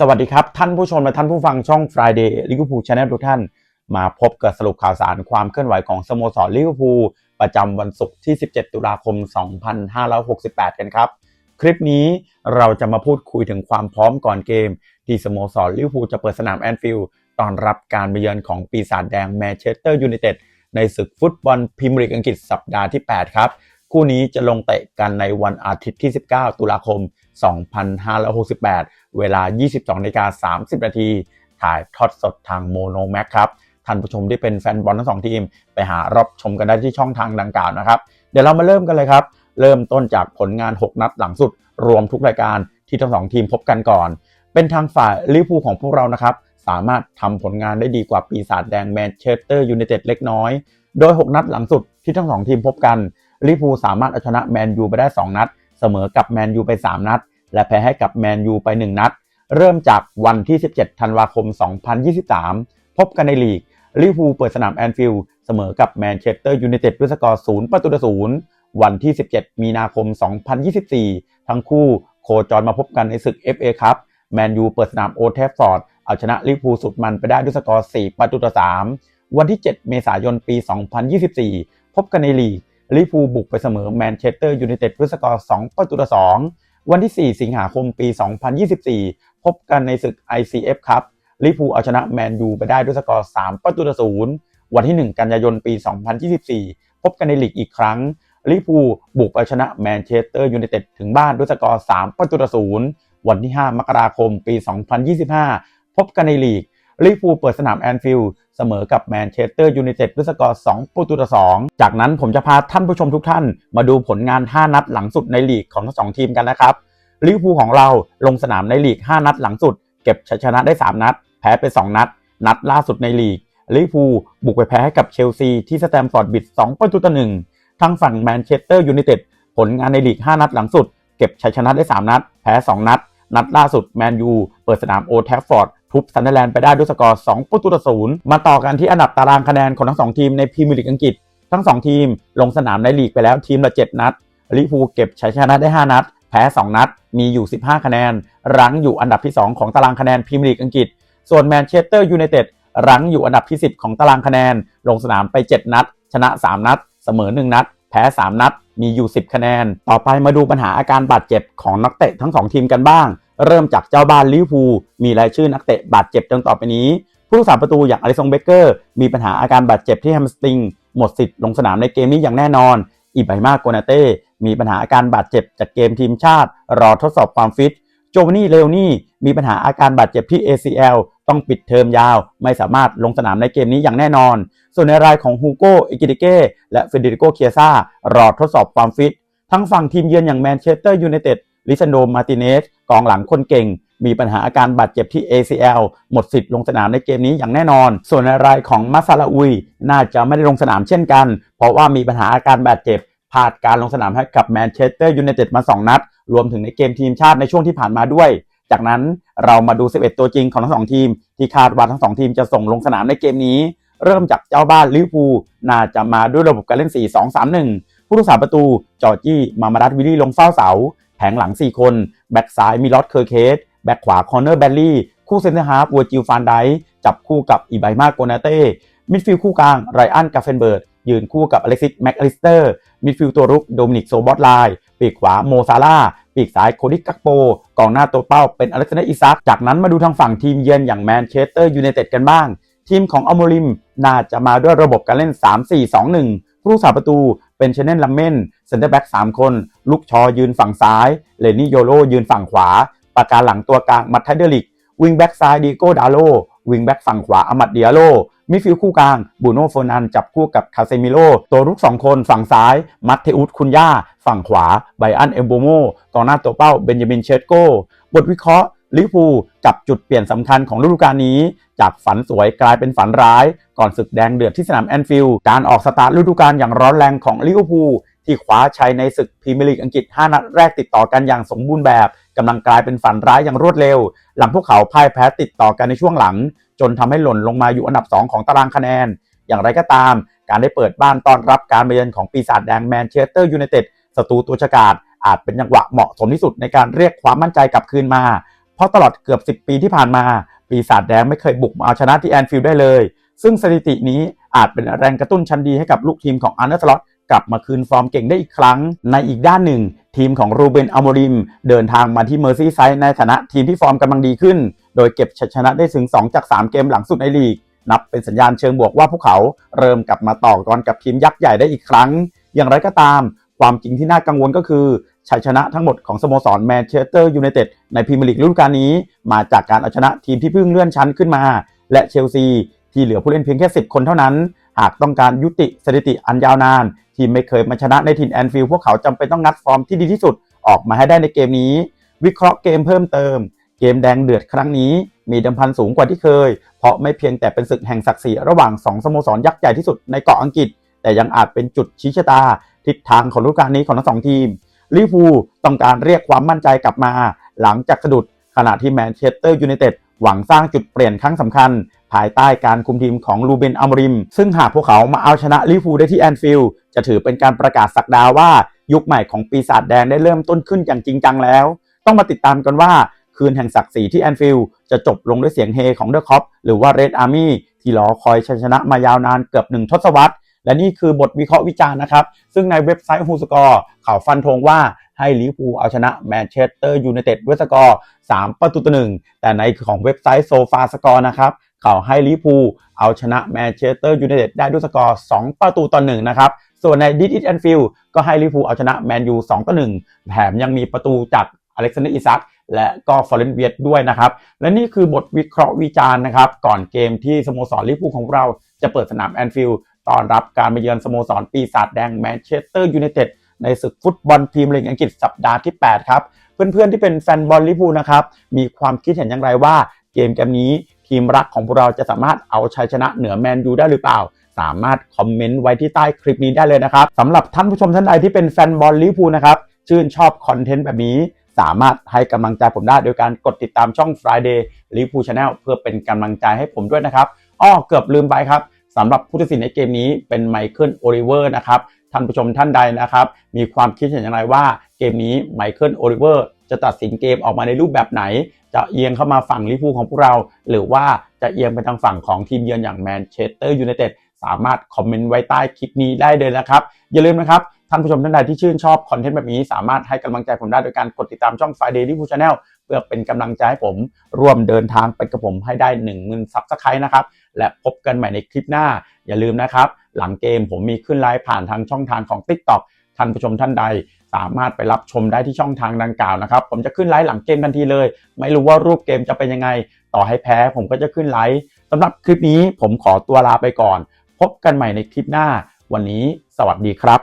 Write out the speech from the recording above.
สวัสดีครับท่านผู้ชมและท่านผู้ฟังช่อง Friday ลิเวอร์พูลชาแนลทุกท่าน มาพบกับสรุปข่าวสารความเคลื่อนไหวของสโมสรลิเวอร์พูลประจำวันศุกร์ที่ 17 ตุลาคม 2568 กันครับ คลิปนี้เราจะมาพูดคุยถึงความพร้อมก่อนเกม ที่สโมสรลิเวอร์พูลจะเปิดสนามแอนฟิลด์ต้อนรับการมาเยือนของปีศาจแดงแมนเชสเตอร์ยูไนเต็ดในศึกฟุตบอลพรีเมียร์ลีกอังกฤษสัปดาห์ที่ 8 ครับ คู่นี้จะลงเตะกันในวันอาทิตย์ที่ 19 ตุลาคม 2568 เวลา 22นาฬิกา30 นาที ถ่ายทอดสดทางโมโนแม็กครับ ท่านผู้ชมที่เป็นแฟนบอลทั้งสองทีม ไปหารับชมกันได้ที่ช่องทางดังกล่าวนะครับ เดี๋ยวเรามาเริ่มกันเลยครับ เริ่มต้นจากผลงาน 6 นัดหลังสุด รวมทุกรายการที่ทั้งสองทีมพบกันก่อน เป็นทางฝ่ายลิเวอร์พูลของพวกเรานะครับสามารถทำผลงานได้ดีกว่าปีศาจแดงแมนเชสเตอร์ยูไนเต็ดเล็กน้อย โดย 6 นัดหลังสุดที่ทั้งสองทีมพบกันลิเวอร์พูลสามารถเอาชนะแมนยูไปได้ 2 นัด เสมอกับแมนยูไป 3 นัด และแพ้ให้กับแมนยูไป 1 นัด เริ่มจากวันที่ 17 ธันวาคม 2023 พบกันในลีกลิเวอร์พูลเปิดสนามแอนฟิลด์เสมอกับแมนเชสเตอร์ยูไนเต็ดด้วยสกอร์ 0 ประตูต่อ0วันที่ 17 มีนาคม 2024 ทั้งคู่โคจรมาพบกันในศึก FA ครับแมนยูเปิดสนามโอเทฟฟอร์ดเอาชนะลิเวอร์พูลสุดมันไปได้ด้วยสกอร์ 4 ประตูต่อ 3 วันที่ 7 เมษายน ปี 2024 พบกันในลีก ลิเวอร์พูบุกไปเสมอแมนเชสเตอร์ยูไนเต็ดด้วยสกอร์2ประตูต่อ2วันที่ 4 สิงหาคมปี 2024 พบกันในศึก ICF ครับลิเวอร์พูเอาชนะแมนยูไปได้ด้วยสกอร์ 3 ประตูต่อ0วันที่ 1 กันยายนปี 2024 พบกันในลีกอีกครั้งลิเวอร์พูบุกไปชนะแมนเชสเตอร์ยูไนเต็ดถึงบ้านด้วยสกอร์ 3 ประตูต่อ0วันที่ 5 มกราคมปี 2025 พบกันในลีก ลิเวอร์พูเปิดสนามแอนฟิลด์เสมอกับแมนเชสเตอร์ยูไนเต็ดด้วยสกอร์ 2 ประตูต่อ 2 จากนั้นผมจะพาท่านผู้ชมทุกท่านมาดูผลงาน 5 นัดหลังสุดในลีกของทั้งสองทีมกันนะครับลิเวอร์พูของเราลงสนามในลีก 5 นัดหลังสุด เก็บชัยชนะได้ 3 นัด แพ้ไป 2 นัด นัดล่าสุดในลีกลิเวอร์พูบุกไปแพ้ให้กับเชลซีที่สแตมฟอร์ดบิด 2 ประตูต่อ 1 ทางฝั่งแมนเชสเตอร์ยูไนเต็ดผลงานในลีก 5 นัดหลังสุด เก็บชัยชนะได้ 3 นัด แพ้ 2 นัด นัดล่าสุดแมนยูเปิดสนามโอแทฟฟอร์ด ทุบซันเดอร์แลนด์ไปได้ด้วยสกอร์ 2 ประตูต่อศูนย์มาต่อกันที่อันดับตารางคะแนนของทั้ง 2 ทีมในพรีเมียร์ลีกอังกฤษ ทั้ง 2 ทีมลงสนามในลีกไปแล้วทีมละ 7 นัดลิเวอร์พูลเก็บชัยชนะได้ 5 นัด แพ้ 2 นัด มีอยู่ 15 คะแนน รั้งอยู่อันดับที่ 2 ของตารางคะแนนพรีเมียร์ลีกอังกฤษ ส่วนแมนเชสเตอร์ยูไนเต็ดรั้งอยู่อันดับที่ 10 ของตารางคะแนน ลงสนามไป 7 นัด ชนะ 3 นัด เสมอ 1 นัด แพ้ 3 นัด มีอยู่ 10 คะแนน ต่อไปมาดูปัญหาอาการบาดเจ็บของนักเตะทั้ง 2 ทีมกันบ้าง เริ่มจากเจ้าบ้านลิเวอร์พูลมีรายชื่อนักเตะบาดเจ็บดังต่อไปนี้ ผู้รักษาประตูอย่างอลิซงเบเกอร์มีปัญหาอาการบาดเจ็บที่แฮมสตริง หมดสิทธิ์ลงสนามในเกมนี้อย่างแน่นอนอิบไบมาโกนาเต้มีปัญหาอาการบาดเจ็บจากเกมทีมชาติ รอทดสอบความฟิตโจวานี่เลโอนี่มีปัญหาอาการบาดเจ็บที่ ACL ต้องปิดเทอมยาว ไม่สามารถลงสนามในเกมนี้อย่างแน่นอน ส่วนในรายของฮูโกอิกิเดเก้และเฟเดริโกเคียซารอทดสอบความฟิต ทั้งฝั่งทีมเยือนอย่างแมนเชสเตอร์ยูไนเต็ด ลิซันโดมาติเนสกองหลังคนเก่ง มีปัญหาอาการบาดเจ็บที่ ACL หมดสิทธิ์ลงสนามในเกมนี้อย่างแน่นอน ส่วนรายของมาซาลาอุย น่าจะไม่ได้ลงสนามเช่นกัน เพราะว่ามีปัญหาอาการบาดเจ็บพลาดการลงสนามให้กับแมนเชสเตอร์ยูไนเต็ดมา 2 นัด รวมถึงในเกมทีมชาติในช่วงที่ผ่านมาด้วย จากนั้นเรามาดู 11 ตัวจริงของทั้งสองทีม ที่คาดว่าทั้งสองทีมจะส่งลงสนามในเกมนี้ เริ่มจากเจ้าบ้านลิเวอร์พูลน่าจะมาด้วยระบบการเล่น 4-2-3-1 ผู้รักษาประตูจอร์จี้มามาดัตวิลลี่ลงเฝ้าเสาแผงหลัง 4 คน แบ็กซ้ายมีลอตเคอร์เคส แบ็กขวาคอนเนอร์แบลลี่คู่เซนเตอร์ฮาร์ฟวัวจิลฟานไดจับคู่กับอีไบมาโกนาเต้มิดฟิลด์คู่กลางไรอันกาเฟนเบิร์ดยืนคู่กับอเล็กซิสแม็กอลิสเตอร์มิดฟิลด์ตัวรุกโดมินิกโซบอตไลปีกขวาโมซาลาปีกซ้ายโคดิกักโปกองหน้าตัวเป้าเป็นอเล็กซานเดอร์อิซักจากนั้นมาดูทางฝั่งทีมเยือนอย่างแมนเชสเตอร์ยูไนเต็ดกันบ้าง ทีมของอัลโมริมน่าจะมาด้วยระบบการเล่น 3-4-2-1 ผู้รักษาประตูเป็นเชนเนนลัมเมนเซนเตอร์แบ็ก3คน ลูกชอยืนฝั่งซ้าย เลนี่โยโลยืนฝั่งขวา ปากกาหลังตัวกลางมัตไทเดลิก วิงแบ็กซ้ายดีโก้ดาโลวิงแบ็กฝั่งขวาอามัดเดียโลมิฟิลคู่กลางบูโน่โฟนันจับคู่กับคาเซมิโลตัวรุก2คนฝั่งซ้าย มัตเทอุสคุนย่า ฝั่งขวาไบอันเอมโบโมกองหน้าตัวเป้าเบนจามินเชสโกบทวิเคราะห์ ลิเวอร์พูลจับจุดเปลี่ยนสำคัญของฤดูกาลนี้ จากฝันสวยกลายเป็นฝันร้าย ก่อนศึกแดงเดือดที่สนามแอนฟิลด์การออกสตาร์ทฤดูกาลอย่างร้อนแรงของลิเวอร์พูลที่คว้าชัยในศึกพรีเมียร์ลีกอังกฤษ 5 นัดแรกติดต่อกันอย่างสมบูรณ์แบบกำลังกลายเป็นฝันร้ายอย่างรวดเร็ว หลังพวกเขาพ่ายแพ้ติดต่อกันในช่วงหลัง จนทำให้หล่นลงมาอยู่อันดับ 2 ของตารางคะแนน อย่างไรก็ตาม การได้เปิดบ้านต้อนรับการมาเยือนของปีศาจแดงแมนเชสเตอร์ยูไนเต็ดศัตรูตัวฉกาจอาจเป็นจังหวะเหมาะสมที่สุดในการเรียกความมั่นใจกลับคืนมา เพราะตลอดเกือบ 10 ปีที่ผ่านมา ปีศาจแดงไม่เคยบุกมาเอาชนะที่แอนฟิลด์ได้เลย ซึ่งสถิตินี้อาจเป็นแรงกระตุ้นชั้นดีให้กับลูกทีมของอาร์เนสลอตกลับมาคืนฟอร์มเก่งได้อีกครั้ง ในอีกด้านหนึ่ง ทีมของรูเบนอัลโมริม เดินทางมาที่เมอร์ซีไซด์ในฐานะทีมที่ฟอร์มกำลังดีขึ้น โดยเก็บชัยชนะได้ถึง 2 จาก 3 เกมหลังสุดในลีก นับเป็นสัญญาณเชิงบวกว่าพวกเขาเริ่มกลับมาต่อกรกับทีมยักษ์ใหญ่ได้อีกครั้ง อย่างไรก็ตาม ความจริงที่น่ากังวลก็คือ ชัยชนะทั้งหมดของสโมสรแมนเชสเตอร์ยูไนเต็ดในพรีเมียร์ลีกฤดูกาลนี้ มาจากการเอาชนะทีมที่เพิ่งเลื่อนชั้นขึ้นมา และเชลซี ที่เหลือผู้เล่นเพียงแค่ 10 คนเท่านั้น หากต้องการยุติสถิติอันยาวนาน ทีมไม่เคยมาชนะในถิ่นแอนฟิลด์พวกเขาจำเป็นต้องงัดฟอร์มที่ดีที่สุดออกมาให้ได้ในเกมนี้ วิเคราะห์เกมเพิ่มเติม เกมแดงเดือดครั้งนี้ มีดิมพันสูงกว่าที่เคย เพราะไม่เพียงแต่เป็นศึกแห่งศักดิ์ศรีระหว่าง2สโมสรยักษ์ใหญ่ที่สุดในเกาะอังกฤษ แต่ยังอาจเป็นจุดชี้ชะตาทิศทางของฤดูกาลนี้ของทั้งสองทีม ลิเวอร์พูต้องการเรียกความมั่นใจกลับมา หลังจากสะดุดขณะที่แมนเชสเตอร์ยูไนเต็ดหวังสร้างจุดเปลี่ยนครั้งสำคัญ ภายใต้การคุมทีมของลูเบนอัมริม ซึ่งหากพวกเขามาเอาชนะลิเวอร์พูได้ที่แอนฟิลด์จะถือเป็นการประกาศสักดาว่ายุคใหม่ของปีศาจแดงได้เริ่มต้นขึ้นอย่างจริงจังแล้ว ต้องมาติดตามกันว่าคืนแห่งศักดิ์ศรีที่แอนฟิลด์จะจบลงด้วยเสียงเฮของเดอะคอปหรือว่าเรดอาร์มี่ที่รอคอยชัยชนะมายาวนานเกือบหนึ่งทศวรรษ และนี่คือบทวิเคราะห์วิจารณ์นะครับ ซึ่งในเว็บไซต์ฮูสกอร์เขาฟันธงว่าให้ลิเวอร์พูลเอาชนะแมนเชสเตอร์ยูไนเต็ดด้วยสกอร์3ประตูต่อหนึ่งแต่ในของเว็บไซต์โซฟาสกอร์นะครับเขาให้ลิเวอร์พูลเอาชนะแมนเชสเตอร์ยูไนเต็ดได้ด้วยสกอร์2ประตูต่อหนึ่งนะครับส่วนในดิสอิทแอนฟิลก็ให้ลิเวอร์พูลเอาชนะแมนยู2ต่อ1แถมยังมีประตูจากอเล็กซานเดอร์อิซักและก็ฟอร์เรนเวียดด้วยนะครับ และนี่คือบทวิเคราะห์วิจารณ์นะครับ ก่อนเกมที่สโมสรลิเวอร์พูลของเราจะเปิดสนามแอนฟิลด์ ต้อนรับการมาเยือนสโมสรปีศาจแดงแมนเชสเตอร์ยูไนเต็ดในศึกฟุตบอลพรีเมียร์ลีกอังกฤษสัปดาห์ที่ 8 ครับ เพื่อนๆที่เป็นแฟนบอลลิเวอร์พูลนะครับ มีความคิดเห็นอย่างไรว่าเกมเกมนี้ทีมรักของพวกเราจะสามารถเอาชัยชนะเหนือแมนยูได้หรือเปล่า สามารถคอมเมนต์ไว้ที่ใต้คลิปนี้ได้เลยนะครับสำหรับท่านผู้ชมท่านใดที่เป็นแฟนบอลลิเวอร์พูลนะครับชื่นชอบคอนเทนต์แบบนี้สามารถให้กำลังใจผมได้โดยการกดติดตามช่อง Friday Liverpool Channel เพื่อเป็นกำลังใจให้ผมด้วยนะครับอ้อเกือบลืมไปครับ สำหรับผู้ตัดสินในเกมนี้เป็นไมเคิลโอลิเวอร์นะครับท่านผู้ชมท่านใดนะครับ มีความคิดเห็นอย่างไรว่าเกมนี้ไมเคิลโอลิเวอร์จะตัดสินเกมออกมาในรูปแบบไหน จะเอียงเข้ามาฝั่งลิเวอร์พูของพวกเรา หรือว่าจะเอียงไปทางฝั่งของทีมเยือนอย่างแมนเชสเตอร์ยูไนเต็ดสามารถคอมเมนต์ไว้ใต้คลิปนี้ได้เลยนะครับ อย่าลืมนะครับท่านผู้ชมท่านใดที่ชื่นชอบคอนเทนต์แบบนี้สามารถให้กำลังใจผมได้โดยการกดติดตามช่อง Friday Liverpool Channel เพื่อเป็นกำลังใจให้ผมร่วมเดินทางไปกับผมให้ได้1 0,000ซับสไครต์นะครับ และพบกันใหม่ในคลิปหน้า อย่าลืมนะครับ หลังเกมผมมีขึ้นไลฟ์ผ่านทางช่องทางของ TikTok ท่านผู้ชมท่านใดสามารถไปรับชมได้ที่ช่องทางดังกล่าวนะครับ ผมจะขึ้นไลฟ์หลังเกมทันทีเลย ไม่รู้ว่ารูปเกมจะเป็นยังไง ต่อให้แพ้ผมก็จะขึ้นไลฟ์สำหรับคลิปนี้ผมขอตัวลาไปก่อน พบกันใหม่ในคลิปหน้า วันนี้สวัสดีครับ